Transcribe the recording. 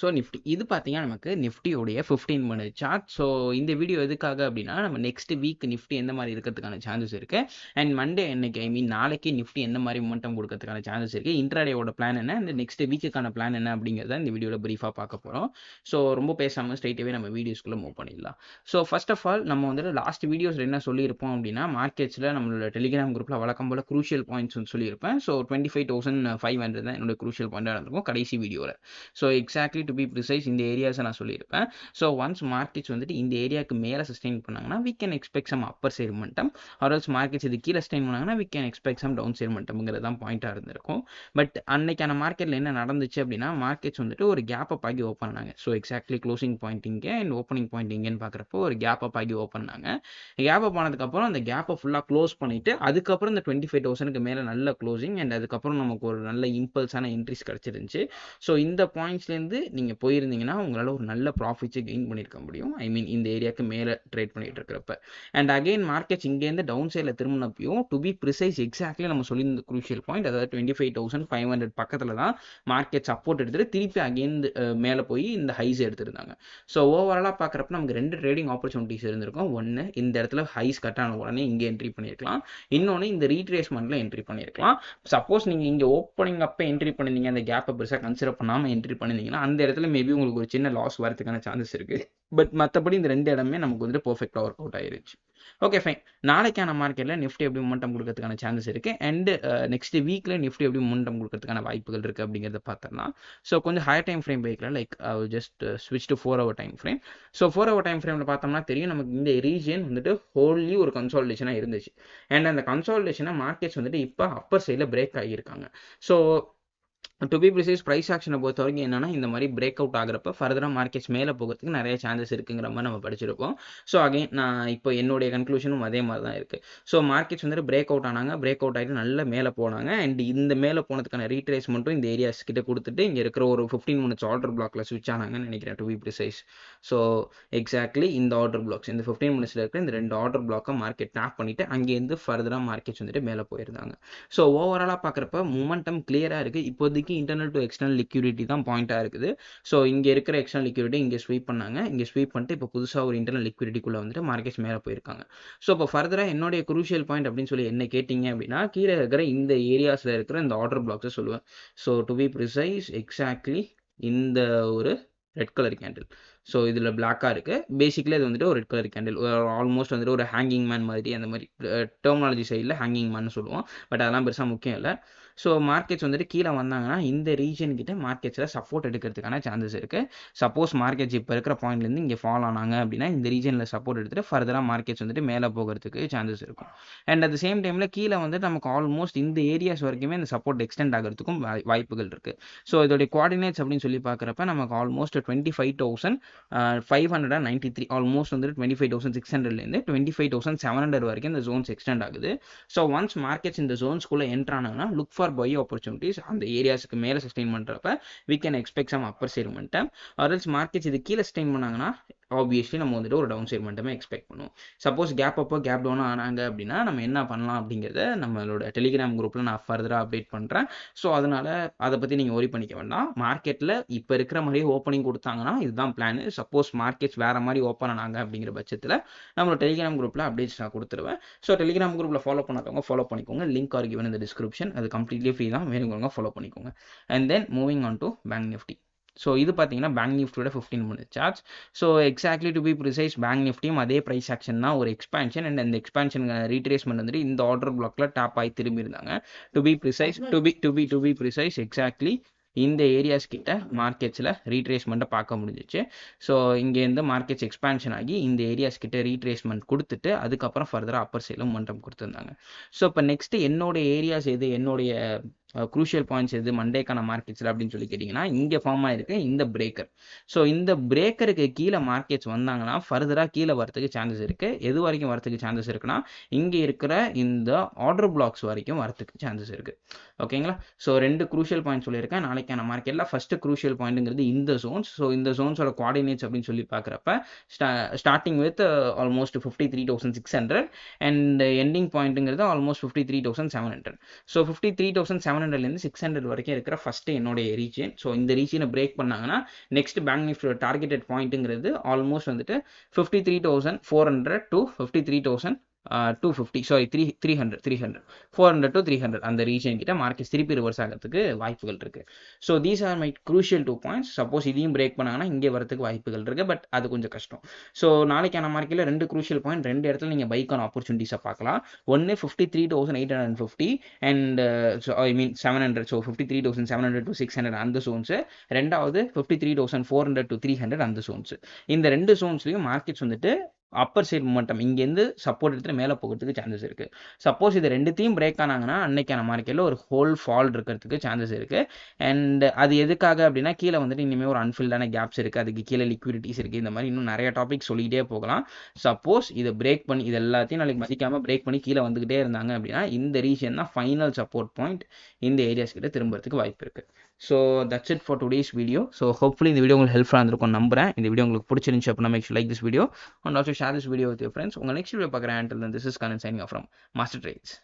So Nifty இது பார்த்தீங்கன்னா நமக்கு நிஃப்டியோடைய ஃபிஃப்டீன் மினிட் சார்ட் ஸோ இந்த வீடியோ எதுக்காக அப்படின்னா நம்ம நெக்ஸ்ட் வீக் நிஃப்டி எந்த மாதிரி இருக்கிறதுக்கான சான்சஸ் இருக்குது அண்ட் மண்டே என்னைக்கு ஐ மீன் நாளைக்கு நிஃப்டி எந்த மாதிரி மொமெண்டம் கொடுக்கறதுக்கான சான்சஸ் இருக்குது இன்ட்ராடேயோட பிளான் என்ன? அந்த நெக்ஸ்ட் வீக்குக்கான பிளான் என்ன? அப்படிங்கிறத இந்த வீடியோவில் ப்ரீஃபாக பார்க்க போகிறோம் ஸோ ரொம்ப பேசாமல் ஸ்ட்ரைட்டாகவே நம்ம வீடியோஸ்க்குள்ளே மூவ் பண்ணிடலாம். ஸோ ஃபர்ஸ்ட் ஆஃப் ஆல் நம்ம வந்துட்டு லாஸ்ட் வீடியோஸில் என்ன சொல்லியிருப்போம் அப்படின்னா மார்க்கெட்ஸில் நம்மளோட டெலிகிராம் குரூப்பில் வழக்கம் போல் க்ரூஷியல் பாயிண்ட்ஸ்னு சொல்லியிருப்பேன். So twenty five thousand five hundred தான் என்னோட க்ரூஷியல் பாயிண்டாக இருந்திருக்கும் கடைசி வீடியோவில் so exactly to be precise இந்த ஏரியாஸை நான் சொல்லியிருப்பேன். ஸோ ஒன்ஸ் மார்க்கெட்ஸ் வந்துட்டு இந்த ஏரியாவுக்கு மேலே சஸ்டெயின் பண்ணாங்கன்னா we can expect some upper side or or else markets இது கீழே சஸ்டெயின் பண்ணாங்கன்னா we can expect some down side தான் பாயிண்ட்டாக இருந்திருக்கும். பட் அன்னைக்கான மார்க்கெட்டில் என்ன நடந்துச்சு அப்படின்னா மார்க்கெட்ஸ் வந்துட்டு ஒரு கேப் அப் ஆகி ஓப்பன் பண்ணாங்க. ஸோ எக்ஸாக்ட்லி க்ளோசிங் பாயிண்ட் இங்கே அண்ட் ஓப்பனிங் பாயிண்ட் இங்கேன்னு பார்க்குறப்போ ஒரு கேப் அப் ஆகி ஓப்பன் பண்ணாங்க. கேப் அப் ஆனதுக்கப்புறம் அந்த கேப்பை ஃபுல்லாக க்ளோஸ் பண்ணிவிட்டு அதுக்கப்புறம் இந்த டுவெண்ட்டி ஃபைவ் தௌசண்ட்க்கு மேலே நல்ல க்ளோசிங் அண்ட் அதுக்கப்புறம் நமக்கு ஒரு நல்ல இம்பல்ஸான என்ட்ரிஸ் கிடச்சிருந்துச்சு. ஸோ இந்த பாயிண்ட்ஸ்லேருந்து நீங்கள் போயிருந்தீங்கன்னா உங்களால் ஒரு நல்ல ப்ராஃபிட்ஸை கெயின் பண்ணியிருக்க முடியும். ஐ மீன் இந்த ஏரியாவுக்கு மேலே ட்ரேட் பண்ணிகிட்டு இருக்கிறப்ப. அண்ட் அகைன் மார்க்கெட்ஸ் இங்கேருந்து டவுன் சைடில் திரும்பினப்பையும் டு பி ப்ரிசைஸ் எக்ஸாக்ட்லி நம்ம சொல்லியிருந்த குரூஷியல் பாயிண்ட் அதாவது twenty five thousand five hundred பக்கத்தில் தான் மார்க்கெட் சப்போர்ட் எடுத்துகிட்டு திருப்பி அகைன் மேலே போய் இந்த ஹைஸ் எடுத்திருந்தாங்க. ஸோ ஓவராலாக பார்க்குறப்ப நமக்கு ரெண்டு ட்ரேடிங் ஆப்பர்ச்சுனிட்டிஸ் இருந்திருக்கும். ஒன்று இந்த இடத்துல ஹைஸ் கட் ஆன உடனே இங்கே என்ட்ரி பண்ணியிருக்கலாம். இன்னொன்று இந்த ரீட்ரேஸ்மெண்ட்டில் என்ட்ரி பண்ணியிருக்கலாம். சப்போஸ் நீங்கள் இங்கே ஓப்பனிங் அப்போ என்ட்ரி பண்ணியிருந்தீங்க அந்த கேப்பை பெருசாக கன்சிடர் பண்ணாமல் என்ட்ரி பண்ணியிருந்தீங்கன்னா அந்த இடத்துல மேபி உங்களுக்கு ஒரு சின்ன லாஸ் வரதுக்கான சான்சஸ் இருக்குது பட் மற்றபடி இந்த ரெண்டு இடமே நமக்கு வந்துட்டு பர்ஃபெக்டாக ஒர்க் அவுட் ஆயிருச்சு. ஓகே ஃபைன் நாளைக்கான மார்க்கெட்டில் நிஃப்டி எப்படி முமெண்டம் கொடுக்கறதுக்கான சான்சஸ் இருக்குது அண்ட் நெக்ஸ்ட் வீக்கில் நிஃப்டி எப்படி முமெண்டம் கொடுக்கறதுக்கான வாய்ப்புகள் இருக்குது அப்படிங்கிறத பார்த்தோம்னா ஸோ கொஞ்சம் ஹையர் டைம் ஃப்ரேம் பைக்கில் லைக் ஜஸ்ட் ஸ்விட்ச் to four hour time frame so four hour time ஃப்ரேமில் பார்த்தோம்னா தெரியும் நமக்கு இந்த ரீஜியன் வந்துட்டு ஹோல்லி ஒரு கன்சால்டேஷனாக இருந்துச்சு. அண்ட் அந்த கன்சால்டேஷனை மார்க்கெட்ஸ் வந்துட்டு இப்போ அப்பர் சைடில் பிரேக் ஆகியிருக்காங்க. So to be precise price ஆக்ஷனை பொறுத்த வரைக்கும் என்னன்னா இந்த மாதிரி பிரேக் அவுட் ஆகிறப்ப ஃபர்தராக மார்க்கெட்ஸ் மேலே போகிறதுக்கு நிறைய சான்சஸ் இருக்குங்கிற மாதிரி நம்ம படிச்சிருக்கோம் ஸோ அகைன் நான் இப்போ என்னுடைய கன்க்ளூஷனும் அதே மாதிரி தான் இருக்குது ஸோ மார்க்கெட்ஸ் வந்துட்டு பிரேக் அவுட் ஆனாங்க. பிரேக் அவுட் ஆகிட்டு நல்ல மேலே போனாங்க. அண்ட் இந்த மேலே போனதுக்கான ரீட்ரேஸ்மெண்ட்டும் இந்த ஏரியாஸ் கிட்ட கொடுத்துட்டு இங்கே இருக்கிற ஒரு ஃபிஃப்டீன் மினிட்ஸ் ஆர்டர் பிளாக்ல ஸ்விட்ச் ஆனாங்கன்னு நினைக்கிறேன் to be precise so exactly இந்த ஆர்டர் பிளாக்ஸ் இந்த ஃபிஃப்டீன் மினிட்ஸில் இருக்கிற இந்த ரெண்டு ஆர்டர் பிளாக்கை மார்க்கெட் டேப் பண்ணிட்டு அங்கேருந்து ஃபர்தராக மார்க்கெட்ஸ் வந்துட்டு மேலே போயிருந்தாங்க. ஸோ ஓவராலாக பார்க்குறப்ப மூமெண்டம் கிளியராக இருக்குது இப்போது இப்போதைக்கு இன்டர்னல் டு எக்ஸ்டர்னல் லிக்யூரிட்டி தான் பாயிண்ட்டாக இருக்குது. ஸோ இங்கே இருக்கிற எக்ஸ்டர்னல் லிக்யூரிட்டி இங்கே ஸ்வீப் பண்ணாங்க. இங்கே ஸ்வீப் பண்ணிட்டு இப்போ புதுசாக ஒரு இன்டர்னல் லிக்யூரிட்டிக்குள்ளே வந்துட்டு மார்க்கெட்ஸ் மேலே போயிருக்காங்க. ஸோ இப்போ ஃபர்தராக என்னுடைய குரூஷியல் பாயிண்ட் அப்படின்னு சொல்லி என்ன கேட்டிங்க அப்படின்னா கீழே இருக்கிற இந்த ஏரியாஸில் இருக்கிற இந்த ஆர்டர் பிளாக்ஸை சொல்லுவேன். So to be precise exactly இந்த ஒரு ரெட் கலர் கேண்டில் ஸோ இதில் பிளாக்காக இருக்குது பேசிக்கலி அது வந்துட்டு ஒரு ரெட் கலர் கேண்டில் ஆல்மோஸ்ட் வந்துட்டு ஒரு ஹேங்கிங் மேன் மாதிரி அந்த மாதிரி டெர்மினாலஜி சைடில் ஹேங்கிங் மேன் சொல்லுவோம். பட் அதெல்லாம் பெருசாக முக்கியம் இல்லை. ஸோ மார்க்கெட்ஸ் வந்துட்டு கீழே வந்தாங்கன்னா இந்த ரீஜன் கிட்ட மார்க்கெட்ஸில் சப்போர்ட் எடுக்கிறதுக்கான சான்சஸ் இருக்குது சப்போஸ் மார்க்கெட்ஸ் இப்போ இருக்கிற பாயிண்ட்லேருந்து இங்கே ஃபாலோ ஆனாங்க அப்படின்னா இந்த ரீஜனில் சப்போர்ட் எடுத்துகிட்டு ஃபர்தராக மார்க்கெட்ஸ் வந்துட்டு மேலே போகிறதுக்கு சான்சஸ் இருக்கும். அண்ட் அட் சேம் டைமில் கீழே வந்துட்டு நமக்கு ஆல்மோஸ்ட் இந்த ஏரியாஸ் வரைக்குமே இந்த சப்போர்ட் எக்ஸ்டெண்ட் ஆகிறதுக்கும் வாய்ப்புகள் இருக்குது ஸோ இதோடைய கோஆர்டினேட்ஸ் அப்படின்னு சொல்லி பார்க்குறப்ப நமக்கு almost twenty five thousand five hundred and ninety three almost வந்துட்டு டுவெண்ட்டி ஃபைவ் தௌசண்ட் சிக்ஸ் ஹண்ட்ரட்லேருந்து twenty five thousand seven hundred வரைக்கும் இந்த ஜோன்ஸ் எக்ஸ்டெண்ட் ஆகுது. ஸோ ஒன்ஸ் மார்க்கெட்ஸ் இந்த ஜோன்ஸ்குள்ளே என்ட்ரு ஆனாங்கன்னா லுக் ஃபார் பை ஆப்பர்ச்சுனிட்டிஸ் அந்த ஏரியாஸுக்கு மேலே சஸ்டெயின் பண்ணுறப்ப we can expect some upper side மட்டம் ஆர்எல்ஸ் மார்க்கெட்ஸ் இது கீழே சஸ்டெயின் பண்ணாங்கன்னா ஆப்வியஸ்லி நம்ம வந்துட்டு ஒரு டவுன் சைட் மட்டுமே எக்ஸ்பெக்ட் பண்ணுவோம். சப்போஸ் கேப் அப்போ கேப் டவுன் ஆனாங்க அப்படின்னா நம்ம என்ன பண்ணலாம் அப்படிங்கிறத நம்மளோட டெலிகிராம் குரூப்பில் நான் ஃபர்தராக அப்டேட் பண்ணுறேன் ஸோ அதனால் அதை பற்றி நீங்கள் ஒரி பண்ணிக்க வேண்டாம். மார்க்கெட்டில் இப்போ இருக்கிற மாதிரியே ஓப்பனிங் கொடுத்தாங்கன்னா இதுதான் பிளான் சப்போஸ் மார்க்கெட்ஸ் வேறு மாதிரி ஓப்பன் ஆனாங்க அப்படிங்கிற பட்சத்தில் நம்மளோட டெலிகிராம் குரூப்பில் அப்டேட்ஸ் நான் கொடுத்துருவேன். ஸோ டெலிகிராம் குரூப்பில் ஃபாலோ பண்ணாதவங்க ஃபாலோ பண்ணிக்கோங்க. லிங்க் ஆர் கிவன் இந்த டிஸ்கிரிப்ஷன் அது கம்ப்ளீட்லி ஃப்ரீ தான். வேணுங்கிறவங்க ஃபாலோ பண்ணிக்கோங்க. And then moving on to bank Nifty so இது பார்த்தீங்கன்னா பேங்க் நிஃப்டியோட fifteen minute chart so exactly to be precise bank நிஃப்டியும் அதே ப்ரைஸ் ஆக்ஷன் தான். ஒரு எக்ஸ்பான்ஷன் அண்ட் அந்த எக்ஸ்பான்ஷன் ரீட்ரேஸ்மெண்ட் வந்துட்டு இந்த ஆர்டர் பிளாக்ல டாப் ஆகி திரும்பி இருந்தாங்க to be precise to be to be to be precise exactly இந்த ஏரியாஸ் கிட்ட மார்க்கெட்ஸில் ரீட்ரேஸ்மெண்ட்டை பார்க்க முடிஞ்சிச்சு. ஸோ இங்கேருந்து மார்க்கெட்ஸ் எக்ஸ்பான்ஷன் ஆகி இந்த ஏரியாஸ் கிட்ட ரீட்ரேஸ்மெண்ட் கொடுத்துட்டு அதுக்கப்புறம் ஃபர்தராக அப்பர் சைடில் மொண்டம் கொடுத்துருந்தாங்க. ஸோ இப்போ நெக்ஸ்ட்டு என்னோட ஏரியாஸ் எது? என்னுடைய குரூஷியல் பாயிண்ட்ஸ் எது? மண்டேக்கான மார்க்கெட்ஸில் அப்படின்னு சொல்லி கேட்டிங்கன்னா இங்கே ஃபார்ம் ஆகிருக்கு இந்த பிரேக்கர் ஸோ இந்த பிரேக்கருக்கு கீழே மார்க்கெட்ஸ் வந்தாங்கன்னா ஃபர்தராக கீழே வரத்துக்கு சான்சஸ் இருக்குது எது வரைக்கும் வரத்துக்கு சான்சஸ் இருக்குன்னா இங்கே இருக்கிற இந்த ஆர்டர் பிளாக்ஸ் வரைக்கும் வரத்துக்கு சான்சஸ் இருக்குது ஓகேங்களா ஸோ ரெண்டு குரூஷியல் பாயிண்ட் சொல்லியிருக்கேன். நாளைக்கான மார்க்கெட்டில் ஃபஸ்ட்டு குரூஷியல் பாயிண்ட்டுங்கிறது இந்த ஜோன்ஸ் ஸோ இந்த ஜோன்ஸோட குவாடினேட்ஸ் அப்படின்னு சொல்லி பார்க்குறப்ப starting with almost fifty three thousand six hundred and ending பாயிண்ட்டுங்கிறது almost fifty three thousand seven hundred so fifty three thousand seven seven ஹண்ட்ரட்லேருந்து சிக்ஸ் ஹண்ட்ரட் வரைக்கும் இருக்கிற ஃபஸ்ட்டு என்னுடைய ரீஜன் ஸோ இந்த ரீஜனை பிரேக் பண்ணாங்கன்னா நெக்ஸ்ட் பேங்க் நிஃப்டியோட டார்கெட்டட் பாயிண்ட்டுங்கிறது almost வந்துட்டு fifty three thousand four hundred to fifty three thousand two fifty sorry three three hundred three hundred four hundred to three hundred அந்த ரீஜன் கிட்ட market திருப்பி reverse ஆகிறதுக்கு வாய்ப்புகள் இருக்கு. So these are my crucial two points suppose இதையும் break பண்ணாங்கன்னா இங்கே வரதுக்கு வாய்ப்புகள் இருக்கு பட் அது கொஞ்சம் கஷ்டம். ஸோ நாளைக்கான மார்க்கெட்டில் ரெண்டு க்ரூஷியல் பாயிண்ட் ரெண்டு இடத்துல நீங்கள் பைக்கான ஆப்பர்ச்சுனிட்டிஸை பார்க்கலாம். ஒன்று fifty three thousand eight hundred fifty and I mean seven hundred so fifty three thousand seven hundred to six hundred அந்த சோன்ஸ் ரெண்டாவது fifty three thousand four hundred to three hundred அந்த zones இந்த ரெண்டு சோன்ஸ்லையும் மார்க்கெட்ஸ் வந்துட்டு upper side momentum இங்கேருந்து support எடுத்துட்டு மேலே போகிறதுக்கு சான்சஸ் இருக்குது சப்போஸ் இது ரெண்டுத்தையும் பிரேக் ஆனாங்கன்னா அன்னைக்கான மார்க்கெட்டில் ஒரு ஹோல் ஃபால் இருக்கிறதுக்கு சான்சஸ் இருக்குது அண்ட் அது எதுக்காக அப்படின்னா கீழே வந்துட்டு இனிமேல் ஒரு அன்ஃபில்டான கேப்ஸ் இருக்குது அதுக்கு கீழே லிக்விடிட்டிஸ் இருக்குது இந்த மாதிரி இன்னும் நிறைய டாபிக் சொல்லிகிட்டே போகலாம். சப்போஸ் இதை பிரேக் பண்ணி இது எல்லாத்தையும் நாளைக்கு மதிக்காமல் பிரேக் பண்ணி கீழே வந்துக்கிட்டே இருந்தாங்க அப்படின்னா இந்த ரீஜன் தான் ஃபைனல் சப்போர்ட் பாயிண்ட் இந்த ஏரியாஸ் கிட்ட திரும்புறதுக்கு வாய்ப்பு இருக்குது so that's it for today's video so hopefully இந்த வீடியோ உங்களுக்கு ஹெல்ப்ஃபுல்லாக இருந்திருக்கும் நம்புறேன். இந்த வீடியோ உங்களுக்கு பிடிச்சிருந்துச்சு அப்படின்னா makes like this video and also share this video with your friends உங்கள் நெக்ஸ்ட் வீடியோ பார்க்குறேன். And this is Karan signing off from Master Trades